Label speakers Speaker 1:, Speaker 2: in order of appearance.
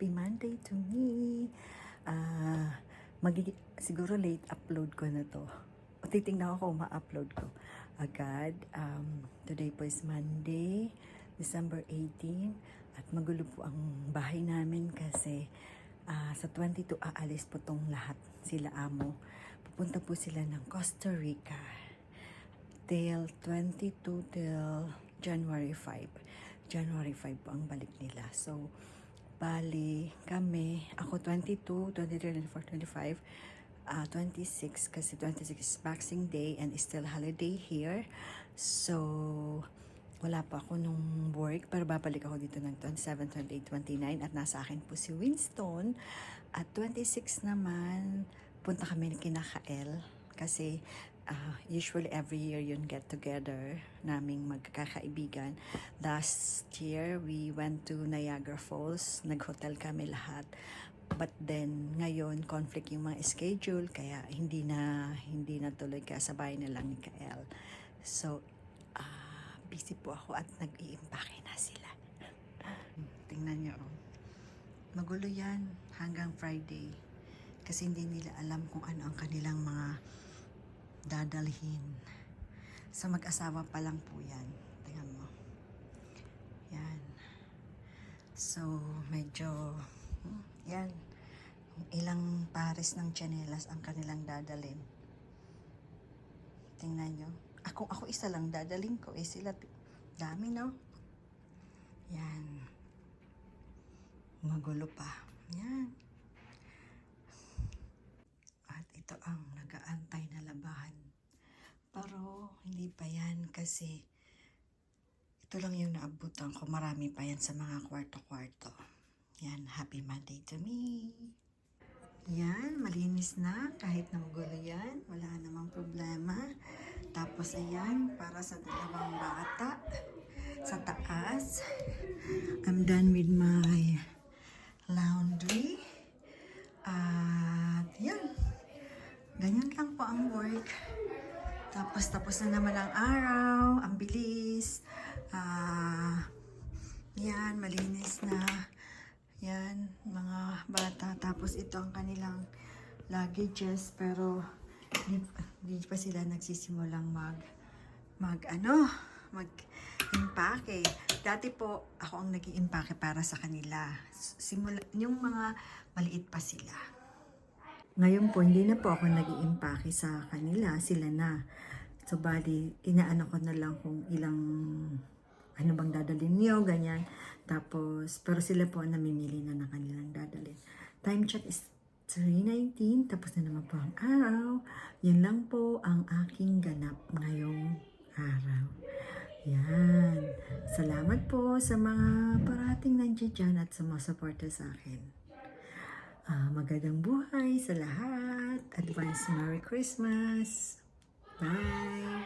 Speaker 1: to me. Ah, magiging, siguro late upload ko na to. O titingnan ko kung ma-upload ko agad. Um, today po is Monday, December 18. At magulo po ang bahay namin kasi ah, sa 22 aalis po tong lahat sila amo. Pupunta po sila ng Costa Rica till 22 till January 5. January 5 po ang balik nila. So, bali kami, ako 22, 23, 24, 25, ah 26 kasi 26 is Boxing Day and still holiday here. So, wala pa ako nung work pero babalik ako dito ng 27, 28, 29 at nasa akin po si Winston. At 26 naman, punta kami kina Kael kasi ah, usually every year yun get together naming magkakaibigan. Last year, we went to Niagara Falls. Nag-hotel kami lahat. But then, ngayon, conflict yung mga schedule, kaya hindi na, hindi na tuloy, kaya sabay na lang ni Kael. So, ah, busy po ako at nag-iimpake na sila. Tingnan niyo, oh. Magulo yan hanggang Friday. Kasi hindi nila alam kung ano ang kanilang mga dadalhin. Sa mag-asawa pa lang po yan. Tingnan mo. Yan. So, medyo, yan. Ilang pares ng tsinelas ang kanilang dadalhin. Tingnan nyo. Ako, ako isa lang dadalhin ko. Eh sila, dami no? Yan. Magulo pa. Yan. At ito ang nagaantay na labahan. Hindi pa yan kasi ito lang yung naabutan ko. Marami pa yan sa mga kwarto-kwarto. Yan, happy Monday to me. Yan, malinis na. Kahit na magulo yan, wala namang problema. Tapos ayan, para sa dalawang bata sa taas. I'm done with my laundry. At yan, ganyan lang po ang work. Tapos tapos na naman ang araw, ang bilis. Ah, yan, malinis na. Yan, mga bata. Tapos ito ang kanilang luggages. Pero hindi, pa sila nagsisimulang mag, mag ano, mag impake. Dati po, ako ang nag impake para sa kanila. Simula, yung mga maliit pa sila. Ngayon po, hindi na po ako nag impake sa kanila. Sila na. So, bali, inaano ko na lang kung ilang ano bang dadalhin niyo, ganyan. Tapos, pero sila po namimili na ng kanilang dadalhin. Time check is 3.19, tapos na naman po ang araw. Yan lang po ang aking ganap ngayong araw. Yan. Salamat po sa mga parating nandiyan at sa mga suporta sa akin. Ah, magandang buhay sa lahat. Advance Merry Christmas. Bye.